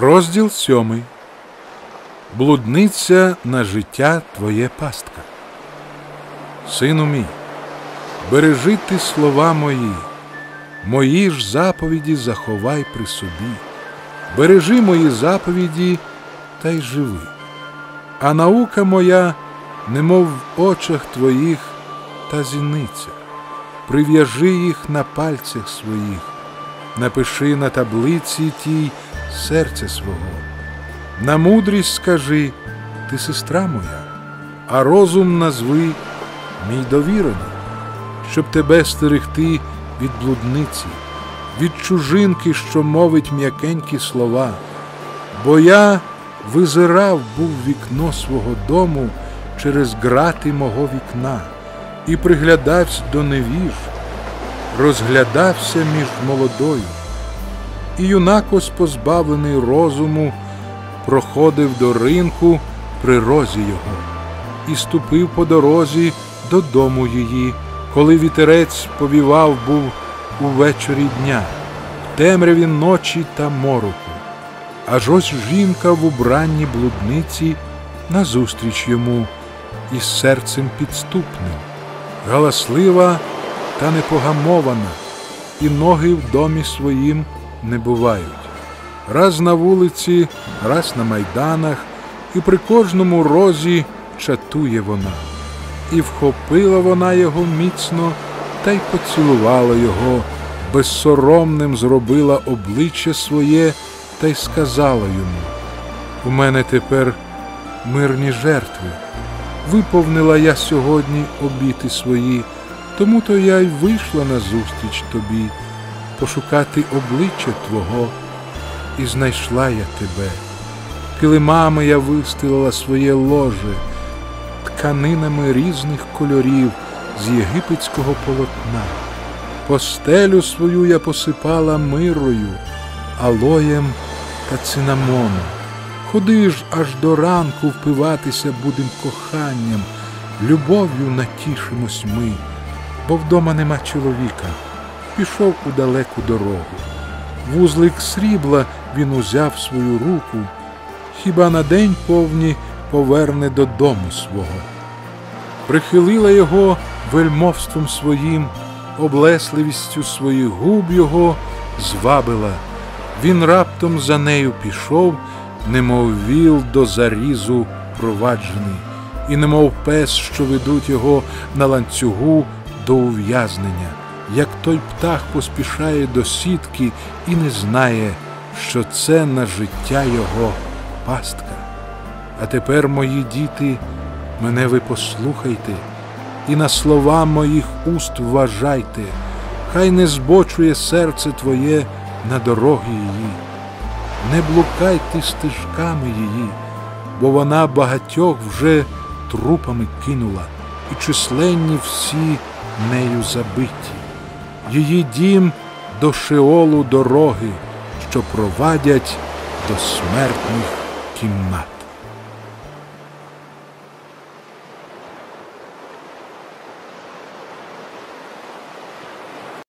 Розділ сьомий. Блудниця на життя твоє пастка. Сину мій, бережи ти слова мої, мої ж заповіді заховай при собі, бережи мої заповіді та й живи. А наука моя, немов в очах твоїх та зіниця, прив'яжи їх на пальцях своїх, напиши на таблиці тій серця свого. На мудрість скажи, ти сестра моя, а розум назви мій довірений, щоб тебе стерегти від блудниці, від чужинки, що мовить м'якенькі слова. Бо я визирав був вікно свого дому через грати мого вікна і приглядався до невіж, розглядався між молодою. І юнакось позбавлений розуму, проходив до ринку при розі його, і ступив по дорозі додому її, коли вітерець повівав був увечері дня, в темряві ночі та мороку. Аж ось жінка в убранні блудниці назустріч йому із серцем підступним, галаслива та непогамована, і ноги в домі своїм не бувають. Раз на вулиці, раз на майданах, і при кожному розі чатує вона. І вхопила вона його міцно та й поцілувала його, безсоромним зробила обличчя своє та й сказала йому: У мене тепер мирні жертви. Виповнила я сьогодні обіти свої, тому то я й вийшла назустріч тобі пошукати обличчя Твого, і знайшла я тебе. Килимами я вистелила своє ложе, тканинами різних кольорів з єгипетського полотна. Постелю свою я посипала мирою, алоєм та цинамоном. Ходи ж аж до ранку впиватися будем коханням, любов'ю натішимось ми, бо вдома нема чоловіка пішов у далеку дорогу. Вузлик срібла він узяв свою руку, хіба на день повні поверне додому свого. Прихилила його вельмовством своїм, облесливістю своїх губ його звабила. Він раптом за нею пішов, немов віл до зарізу проваджений, і немов пес, що ведуть його на ланцюгу до ув'язнення як той птах поспішає до сітки і не знає, що це на життя його пастка. А тепер, мої діти, мене ви послухайте, і на слова моїх уст вважайте, хай не збочує серце твоє на дороги її, не блукайте стежками її, бо вона багатьох вже трупами кинула, і численні всі нею забиті її дім до Шеолу дороги, що провадять до смертних кімнат.